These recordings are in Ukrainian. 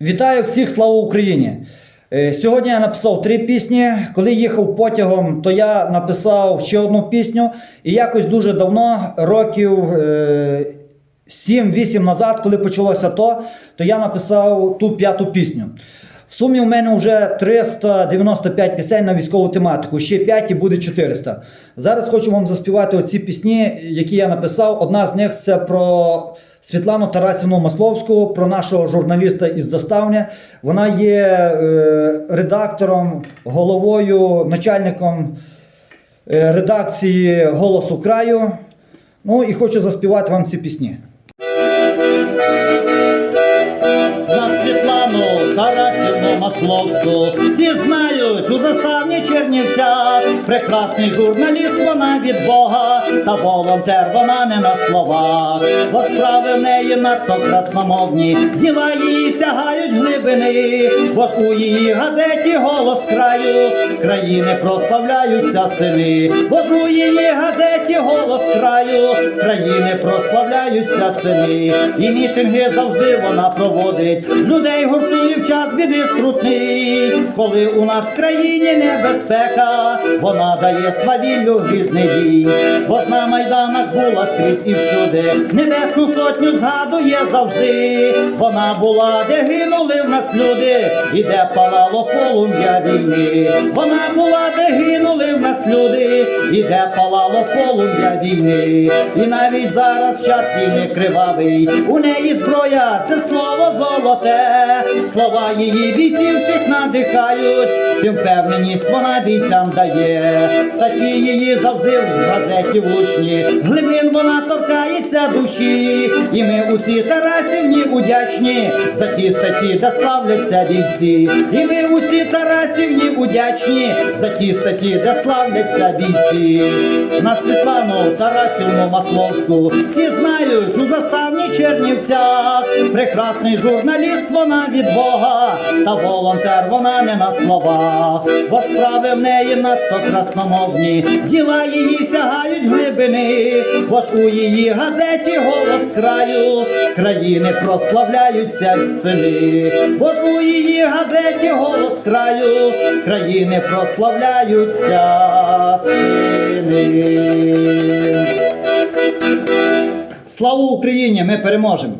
Вітаю всіх, слава Україні! Е, Сьогодні я написав три пісні. Коли їхав потягом, то я написав ще одну пісню. І якось дуже давно, років е, 7-8 назад, коли почалося то, то я написав ту п'яту пісню. В сумі у мене вже 395 пісень на військову тематику, ще 5 і буде 400. Зараз хочу вам заспівати оці пісні, які я написав. Одна з них це про Світлану Тарасівну Масловську, про нашого журналіста із Заставня. Вона є е, редактором, головою, начальником е, редакції Голосу краю. Ну і хочу заспівати вам ці пісні. За Світлану Тарасівну Масловську всі знають у заставні Чернівця. Прекрасний журналіст вона від Бога, та волонтер вона не на словах. Бо справи в неї надто красномовні, діла її сягають глибини, бо ж у її газеті голос краю, країни прославляються сини, бо ж у її газеті голос краю, країни прославляються сини, і мітинги завжди вона проводить. Людей гуртує в час біди скрутний, коли у нас в країні небезпека, вона дає свавіллю грізний дій, бо ж на майданах була скрізь і всюди, небесну сотню згадує завжди. Вона була, де гинули в нас люди, і палало полум'я війни. Вона була, де гинули в нас люди, і де палало полум'я війни. І навіть зараз час війни кривавий, у неї зброя, це слово золоте, слова її бійців всіх надихають, тим впевненість вона бійцям дає. Статті її завжди в газеті влучні, глибин вона торкається душі, і ми усі Тарасівні удячні за ті статті, де славляться бійці. І ми усі Тарасівні удячні за ті статті, де славляться бійці. На Світлану Тарасівну Масловську всі знають у заставні Чернівцях. Прекрасний журналіст вона від Бога, та волонтер вона не на словах. Бо справи в неї надто красномовні, діла її сягають глибини, бо ж у її газеті голос краю, країни прославляються сини, бо ж у її газеті голос краю, країни прославляються сини. Слава Україні! Ми переможемо!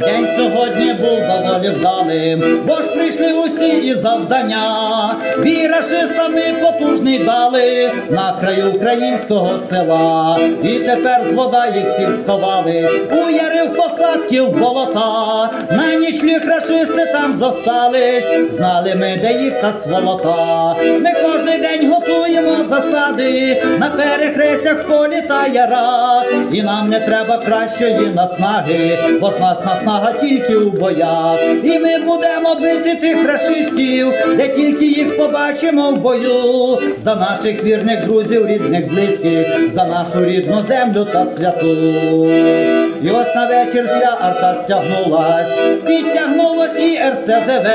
День сьогодні був доволі вдалим, бо ж прийшли усі і завдання. Вірашистами потужний дали на краю українського села. І тепер з вода їх всіх сховали, у ярив посадків болота. На ніч ліг рашисти там зостались, знали ми, де їх та сволота. Ми кожний день готуємо засади на перехрестях в полі та ярах. І нам не треба кращої наснаги, бо ж нас наснага тільки у боях. І ми будемо бити тих рашистів, де тільки їх побачимо в бою. За наших вірних друзів, рідних, близьких, за нашу рідну землю та святу. І ось на вечір вся арта стягнулась, підтягнулось і РСЗВ,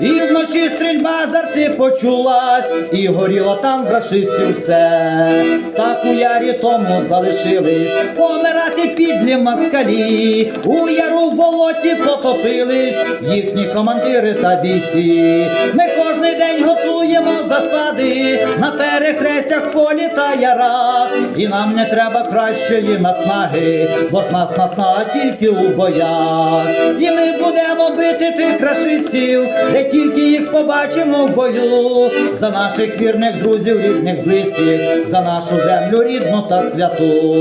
і вночі стрільба з арти почулась, і горіло там в рашистів все. Так у ярі тому залишились помирати підлі москалі, у яру в болоті потопились їхні командири та бійці. Ми кожний день готуємо засади на перехрестях полі та ярах, і нам не треба кращої наснаги, бо ж нас наснага тільки у боях. І ми будемо бити тих рашистів, де тільки їх побачимо в бою, за наших вірних друзів, рідних, близьких, за нашу землю рідну та святу.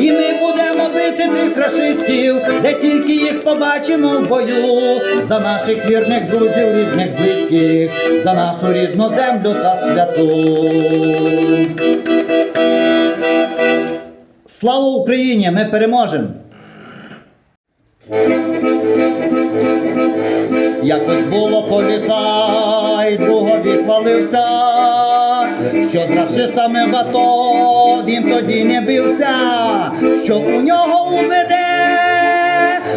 І ми бити рашистів, де тільки їх побачимо в бою, за наших вірних друзів, рідних, близьких, за нашу рідну землю та святу. Слава Україні! Ми переможемо! Якось було поліцай, другові хвалився, що з расистами в АТО він тоді не бився, що у нього УВД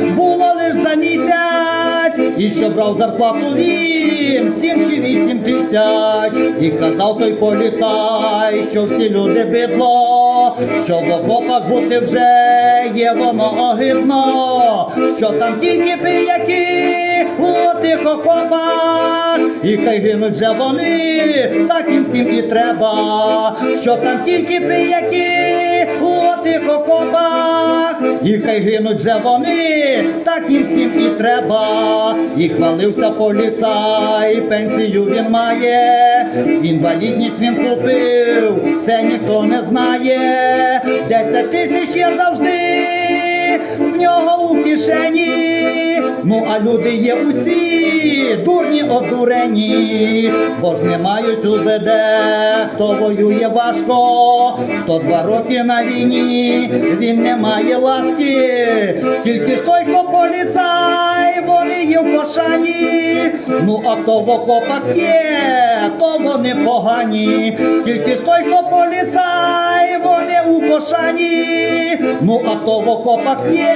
було лиш за місяць, і що брав зарплату він? Сім чи вісім тисяч, і казав той поліцай, що всі люди бидло, що в окопах бути вже є воно огидно, що там тільки пияки у тих окопах, і хай гинуть же вони, так їм всім і треба, що там тільки пияки у тих окопах, і хай гинуть же вони, так їм всім і треба, і хвалився поліцай, пенсію він має, інвалідність він купив, це ніхто не знає, десять тисяч є завжди в нього у кишені. Ну а люди є усі, дурні одурені, бо ж не мають УБД, хто воює важко, хто два роки на війні, він не має ласки, тільки ж той, хто поліцай, вони є в пошані. Ну а хто в окопах є, то вони погані, тільки ж той, хто поліцай, вони у пошані. Ну а хто в окопах є,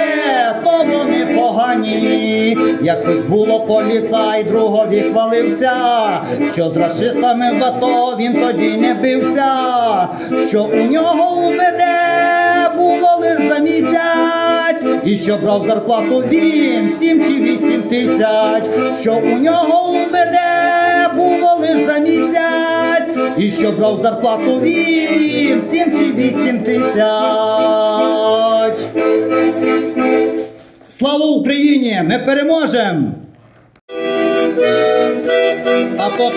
то вони погані. Якось було поліцай, другові хвалився, що з расистами в АТО він тоді не бився, що у нього УБД було лиш за місяць, і що брав зарплату він сім чи вісім тисяч, що у нього УБД було лиш за місяць, і що брав зарплату він сім чи вісім тисяч. Слава Україні! Ми переможемо! А то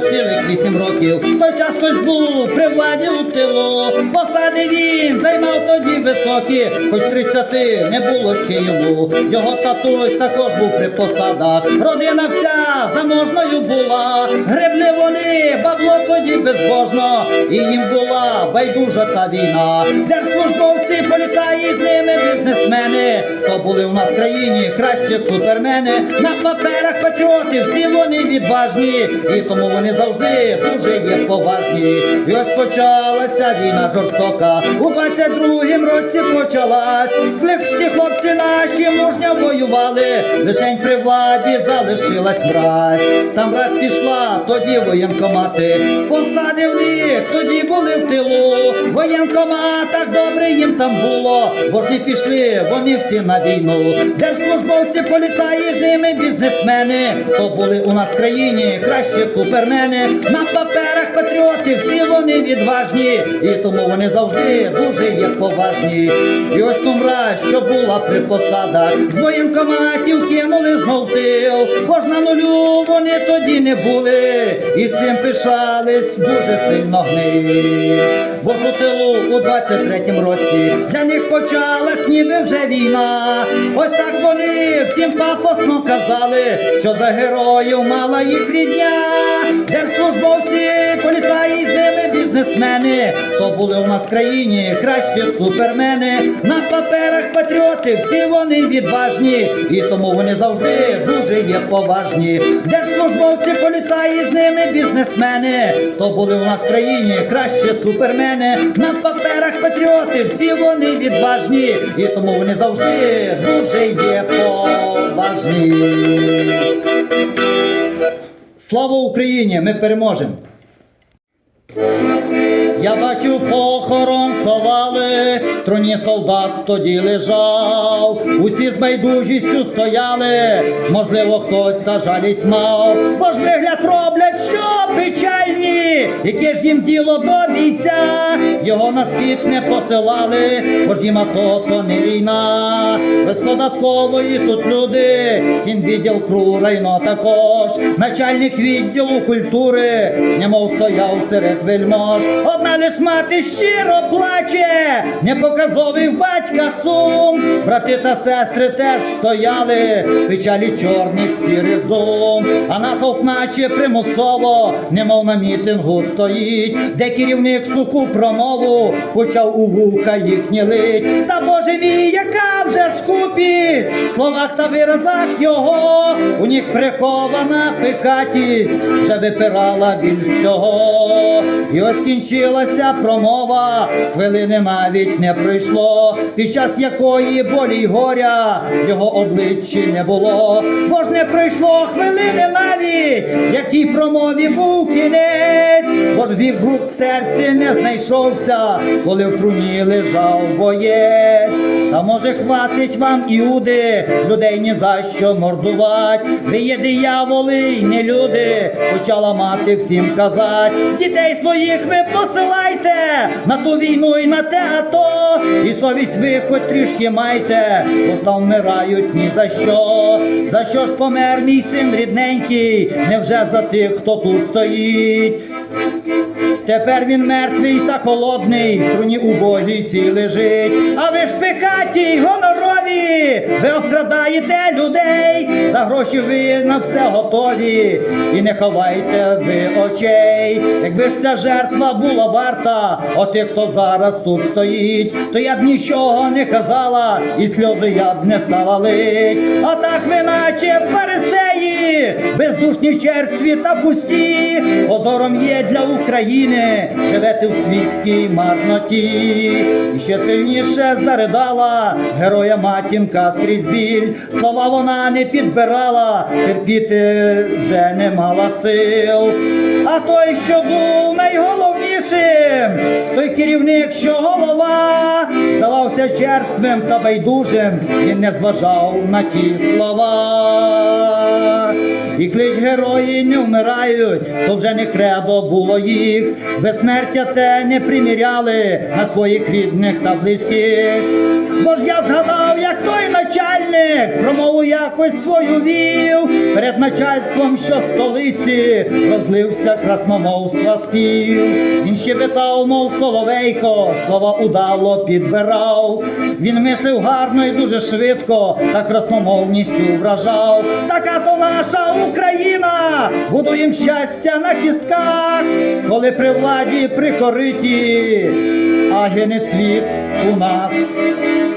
цілих вісім років. Той час хтось був при владі у тилу. Посади він займав тоді високі, хоч тридцяти не було ще йому. Його татусь також був при посадах. Родина вся заможною була. Гребли вони, бабло тоді безбожно. І їм була байдужа та війна. Держслужбовці, поліцаї з ними бізнесмени. То були у нас в країні кращі супермени. На паперах патріоти, всі вони відважні, і тому вони завжди дуже є поважні. І ось почалася війна жорстока. У 22-м році почалась. Клик всі хлопці наші мужньо воювали. Лишень при владі залишилась мразь. Там раз пішла, тоді воєнкомати. Посади в них тоді були в тилу. В воєнкоматах добре їм там було. Бо ж не пішли, вони всі на війну. Держслужбовці, поліцаї з ними бізнесмени. То були у нас в країні кращі супермени. На паперах патріоти, всі вони відважні. І тому вони завжди дуже є поважні. І ось тумра, що була при посадах, з воєнкоматів кинули знов тил. Бо на нулю вони тоді не були. І цим пишались дуже сильно гнилі. Бо ж у тилу у 23-м році для них почалась ніби вже війна. Ось так вони всім пафосно казали, що за героїв мала їх рідня. Держслужбовці, поліцаї з ними бізнесмени. То були у нас в країні кращі супермени. На паперах патріоти, всі вони відважні. І тому вони завжди дуже є поважні. Держслужбовці, поліцаї з ними бізнесмени. То були у нас в країні кращі супермени. На паперах патріоти, всі вони відважні. І тому вони завжди дуже є поважні. Слава Україні! Ми переможемо! Я бачу похорон ховали, в троні солдат тоді лежав, усі з байдужістю стояли, можливо, хтось та жалість мав, бо ж вигляд роблять, яке ж їм діло до бійця, його на світ не посилали, бо ж їм АТО то не війна, без податкової тут люди, кін відділ КРУ райно також, начальник відділу культури, немов стояв серед вельмож. Одна лиш мати щиро плаче, непоказовий в батька сум. Брати та сестри теж стояли, печалі чорних сірих дум. А натовп наче примусово, немов на мітингу стоїть, де керівник суху промову почав у вуха їхні лить. Та боже мій, яка вже скупість в словах та виразах його, у них прихована пикатість вже випирала більш всього. І ось кінчилася промова, хвилини навіть не пройшло, під час якої болі й горя в його обличчі не було. Бо ж не пройшло хвилини навіть, як тій промові був кінець, бо ж відгук в серці не знайшовся, коли в труні лежав боєць. Та може хватить вам іуди, людей ні за що мордувать. Ви є дияволи й не люди, почала мати всім казать. Дітей своїх ви посилайте на ту війну і на те ато. І совість ви хоч трішки майте, бо ж там вмирають ні за що. За що ж помер мій син рідненький? Невже за тих, хто тут стоїть? Тепер він мертвий та холодний, в труні убогій цій лежить. А ви ж пихаті й гонорові, ви обкрадаєте людей, за гроші ви на все готові, і не ховайте ви очей. Якби ж ця жертва була варта, отих, хто зараз тут стоїть, то я б нічого не казала, і сльози я б не стала лить. А так ви наче фарисеї, бездушні черстві та пусті, позором є для України, живете в світській марноті. І ще сильніше заридала героя матінка скрізь біль. Слова вона не підбирала, терпіти вже не мала сил. А той, що був найголовнішим, той керівник, що голова, здавався черствим та байдужим, він не зважав на ті слова. І клич герої не вмирають, то вже не кредо було їх, безсмертя те не приміряли на своїх рідних та близьких. Бо ж я згадав, як той начальник промову якось свою вів перед начальством, що столиці розлився красномовства спів. Він щебетав, мов соловейко, слова удало підбирав. Він мислив гарно і дуже швидко, та красномовністю вражав. Така то наша Україна, будуєм щастя на кістках, коли при владі прикориті, а гине цвіт у нас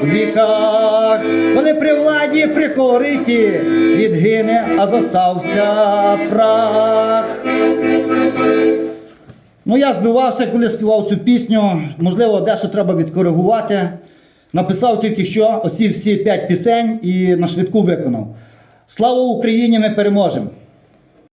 в віках, коли при владі прикориті, світ гине, а зостався прах. Ну, я збивався, коли співав цю пісню. Можливо, дещо треба відкоригувати. Написав тільки що оці всі п'ять пісень і на швидку виконав. Слава Україні! Ми переможемо!